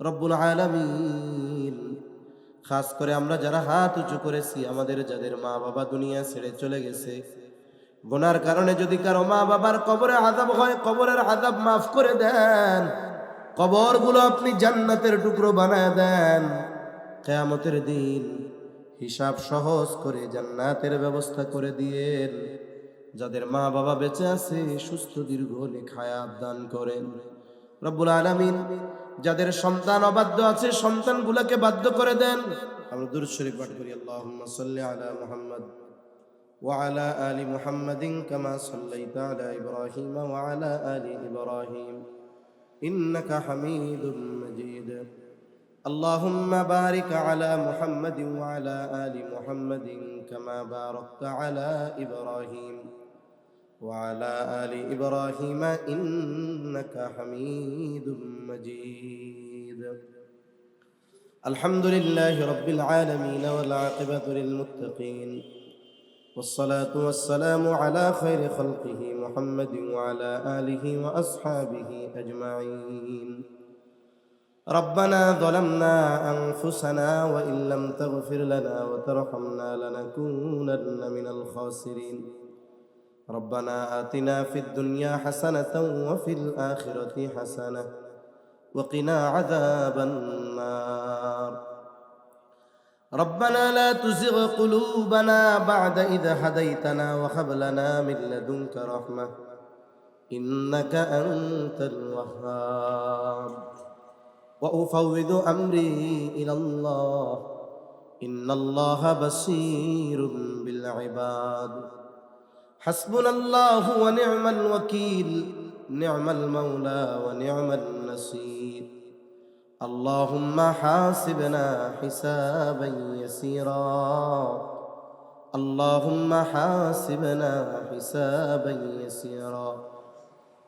রব্বুল আলামিন। খাস করে আমরা যারা হাত উঁচু করেছি, আমাদের যাদের মা বাবা দুনিয়া ছেড়ে চলে গেছে। গোনার কারণে যদি কারও মা বাবার কবরে আদাব হয়, কবরের আদাব মাফ করে দেন। কবরগুলো আপনি জান্নাতের টুকরো বানায় দেন। কেয়ামতের দিন হিসাব সহজ করে জান্নাতের ব্যবস্থা করে দিয়েন। যাদের মা বাবা বেঁচে আছে, সুস্থ দীর্ঘ খায়াত দান করেন। রব্বুল আলামিন যাদের সন্তান অবাধ্য আছে সন্তানগুলোকে বাধ্য করে দেন আমরা দুরূদ শরীফ পাঠ করি আল্লাহুম্মা সাল্লি আলা মুহাম্মদ وعلى آل محمد كما صليت على إبراهيم وعلى آل إبراهيم إنك حميد مجيد اللهم بارك على محمد وعلى آل محمد كما باركت على إبراهيم وعلى آل إبراهيم إنك حميد مجيد. الحمد لله رب العالمين والعاقبة للمتقين والصلاة والسلام على خير خلقه محمد وعلى آله وأصحابه أجمعين. ربنا ظلمنا أنفسنا وإن لم تغفر لنا وترحمنا لنكونن من الخاسرين. ربنا آتنا في الدنيا حسنة وفي الآخرة حسنة وقنا عذاب النار. ربنا لا تزغ قلوبنا بعد إذ هديتنا وهب لنا من لدنك رحمة إنك أنت الوهاب. وأفوض أمري إلى الله إن الله بصير بالعباد. حسبنا الله ونعم الوكيل نعم المولى ونعم النصير. اللهم حاسبنا حسابا يسيرا. اللهم حاسبنا حسابا يسيرا.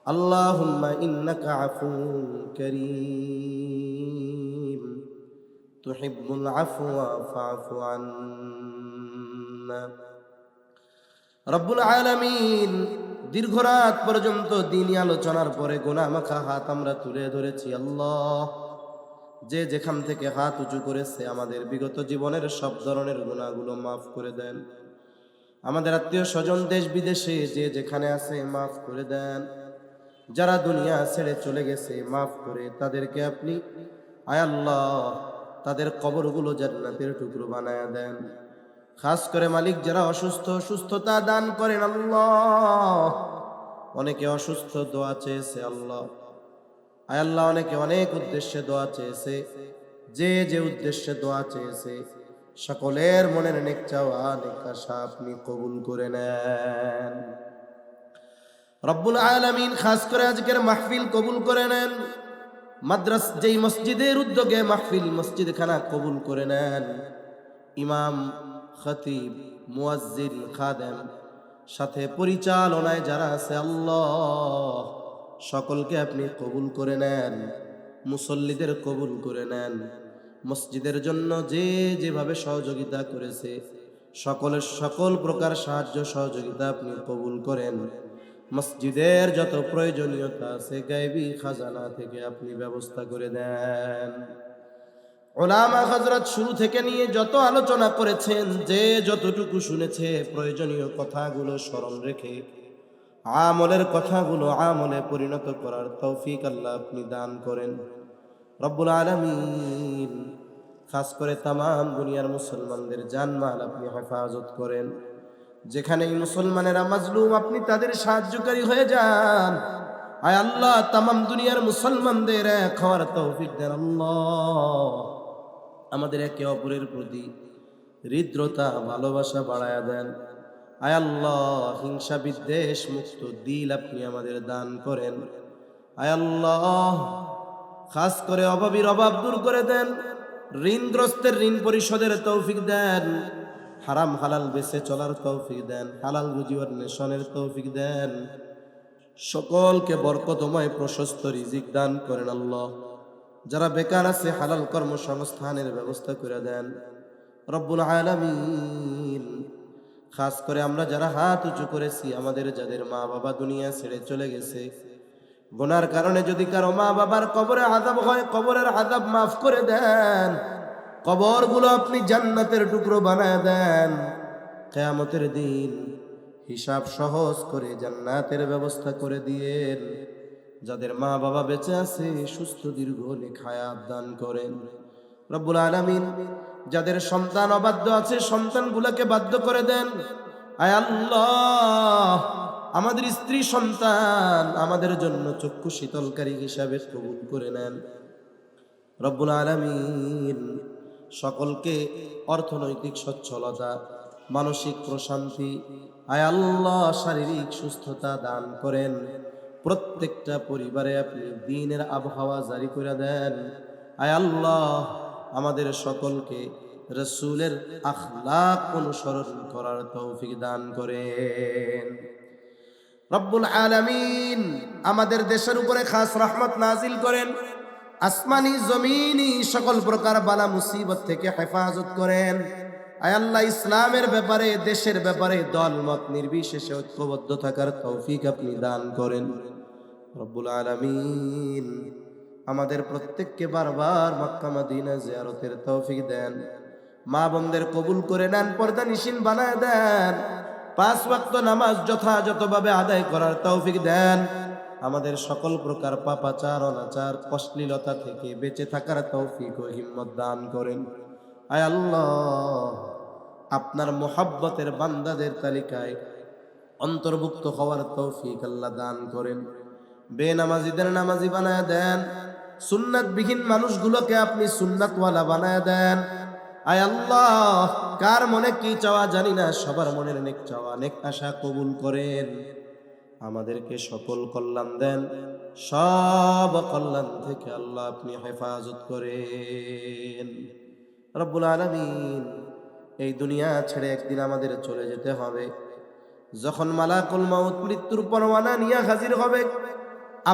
اللهم إنك عفو كريم. تحب العفو فاعف عنا. রব্বুল আলামিন দীর্ঘ রাত পর্যন্ত দিনই আলোচনার পরে গোনা মাখা হাত আমরা তুলে ধরেছি, আল্লাহ। যে যেখান থেকে হাত উঁচু করেছে আমাদের বিগত জীবনের সব ধরনের গুণাগুলো মাফ করে দেন। আমাদের আত্মীয় স্বজন দেশ বিদেশে যে যেখানে আছে মাফ করে দেন। যারা দুনিয়া ছেড়ে চলে গেছে মাফ করে, তাদেরকে আপনি, আয় আল্লাহ, তাদের কবরগুলো জান্নাতের টুকরো বানায় দেন। খাস করে মালিক যারা অসুস্থ সুস্থতা দান করেন আল্লাহ। অনেকে অসুস্থ দোয়া চেয়েছে আল্লাহ। আয় আল্লাহ, অনেকে অনেক উদ্দেশ্যে দোয়া চেয়েছে। যে যে উদ্দেশ্যে দোয়া চেয়েছে, সকলের মনের নেক চাওয়া, নেক আশা আপনি কবুল করে নেন। রব্বুল আলামিন খাস করে আজকের মাহফিল কবুল করে নেন। মাদ্রাস, যেই মসজিদের উদ্যোগে মাহফিল মসজিদ খানা কবুল করে নেন। ইমাম খতিব, মুয়াজ্জিন, খাদেম, সাথে পরিচালনায় যারা আছে আল্লাহ, সকলকে আপনি কবুল করে নেন, মুসল্লিদের কবুল করে নেন। মসজিদের জন্য যে যেভাবে সহযোগিতা করেছে, সকলের সকল প্রকার সাহায্য সহযোগিতা আপনি কবুল করেন। মসজিদের যত প্রয়োজনীয়তা আছে গাইবি খাজানা থেকে আপনি ব্যবস্থা করে দেন। ওলামা হজরত শুরু থেকে নিয়ে যত আলোচনা করেছেন, যে যতটুকু শুনেছে, প্রয়োজনীয় কথাগুলো স্মরণ রেখে, আমলের কথাগুলো আমলে পরিণত করার তৌফিক আল্লাহ আপনি দান করেন। রব্বুল আলমিন, খাস করে তাম দুনিয়ার মুসলমানদের জানমাল আপনি হেফাজত করেন। যেখানে মুসলমানেরা মাজলুম, আপনি তাদের সাহায্যকারী হয়ে যান। আয় আল্লাহ তাম দুনিয়ার মুসলমানদের এক হওয়ার তৌফিক দেন আল্লাহ। আমাদের একে অপরের প্রতি হৃদ্রতা, ভালোবাসা বাড়ায়া দেন। আয় আল্লাহ, হিংসা বিদ্বেষ মুক্ত দিল আপনি আমাদের দান করেন। আয় আল্লাহ, খাস করে অভাবীর অভাব দূর করে দেন। ঋণগ্রস্তের ঋণ পরিশোধের তৌফিক দেন। হারাম হালাল বেছে চলার তৌফিক দেন। হালাল রুজি অন্বেষণের তৌফিক দেন। সকলকে বরকতময় প্রশস্ত রিজিক দান করেন আল্লাহ। যারা বেকার আছে হালাল কর্মসংস্থানের ব্যবস্থা করে দেন। রব্বুল আলামিন, খাস করে আমরা যারা হাত উঁচু করেছি, আমাদের যাদের মা বাবা দুনিয়া ছেড়ে চলে গেছে। গুনার কারণে যদি কারও মা বাবার কবরে আদাব হয়, কবরের আদাব মাফ করে দেন। কবরগুলো আপনি জান্নাতের টুকরো বানায় দেন। কেয়ামতের দিন হিসাব সহজ করে জান্নাতের ব্যবস্থা করে দিয়েন। যাদের মা বাবা বেঁচে আছে, সুস্থ দীর্ঘ লেখায়াত দান করেন রব্বুল আলামিন যাদের সন্তান অবাধ্য আছে, সন্তানগুলোকে বাধ্য করে দেন। আয় আল্লাহ, আমাদের স্ত্রী সন্তান আমাদের জন্য চক্ষু শীতলকারী হিসাবে কবুল করে নেন। রব্বুল আলামিন সকলকে অর্থনৈতিক সচ্ছলতা, মানসিক প্রশান্তি, আয় আল্লাহ, শারীরিক সুস্থতা দান করেন। প্রত্যেকটা পরিবারে আপনি দিনের আবহাওয়া জারি করে দেন। আয় আল্লাহ, আমাদের সকলকে রসুলের আখলাক অনুসরণ করার তৌফিক দান করেন। রব্বুল আলামিন আমাদের দেশের উপরে খাস রহমত নাজিল করেন। আসমানি, জমিনি সকল প্রকার বালা মুসিবত থেকে হেফাজত করেন। আয় আল্লাহ, ইসলামের ব্যাপারে, দেশের ব্যাপারে দল মত নির্বিশেষে ঐক্যবদ্ধ থাকার তৌফিক আপনি দান করেন। রব্বুল আলামিন আমাদের প্রত্যেককে বারবার মক্কা মদিনা জিয়ারতের তৌফিক দেন। মা বোনদের কবুল করে নেন, পর্দা নিশিন বানায় দেন। পাঁচ ওয়াক্ত নামাজ যথাযথভাবে আদায় করার তৌফিক দেন। আমাদের সকল প্রকার পাপাচার, অনাচার, অশ্লীলতা থেকে বেঁচে থাকার তৌফিক ও হিম্মত দান করেন। আয় আল্লাহ, আপনার মোহাব্বতের বান্দাদের তালিকায় অন্তর্ভুক্ত হওয়ার তৌফিক আল্লাহ দান করেন। বেনামাজিদের নামাজি বানায় দেন, সুন্নাতবিহীন মানুষগুলোকে আপনি সুন্নাতওয়ালা বানায় দেন। আয় আল্লাহ, কার মনে কি চাওয়া জানি না, সবার মনের নেক চাওয়া, নেক আশা কবুল করেন। আমাদেরকে সকল কল্যাণ দেন, সব কল্যাণ থেকে আল্লাহ আপনি হেফাজত করেন। রব্বুল আলমিন, এই দুনিয়া ছেড়ে একদিন আমাদের চলে যেতে হবে। যখন মালাকুল মাউত মৃত্যুর পরোয়ানা নিয়ে হাজির হবে,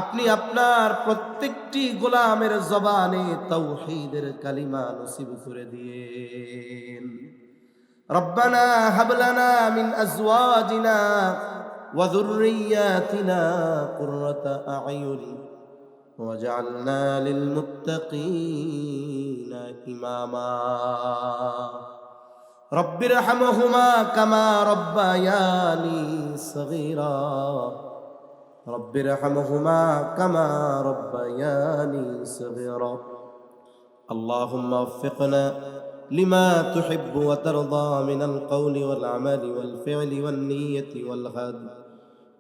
আপনি আপনার প্রত্যেকটি গোলামের জবানে তৌহিদের কালিমা নসিব করে দিয়ে রব্বানা হাবলানা মিন আজওয়াজিনা ওয়া যুররিয়াতিনা কুররাতা ওয়াজআলনা লিল মুত্তাকিন। إماما رب ارحمهما كما ربياني صغيرا. رب ارحمهما كما ربياني صغيرا. اللهم وفقنا لما تحب وترضى من القول والعمل والفعل والنية والهدي.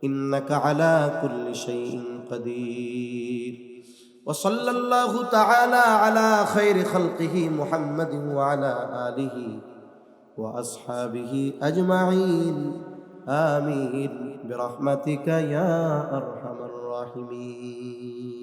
إنك على كل شيء قدير. وصلى الله تعالى على خير خلقه محمد وعلى آله وأصحابه أجمعين. آمين. برحمتك يا أرحم الراحمين.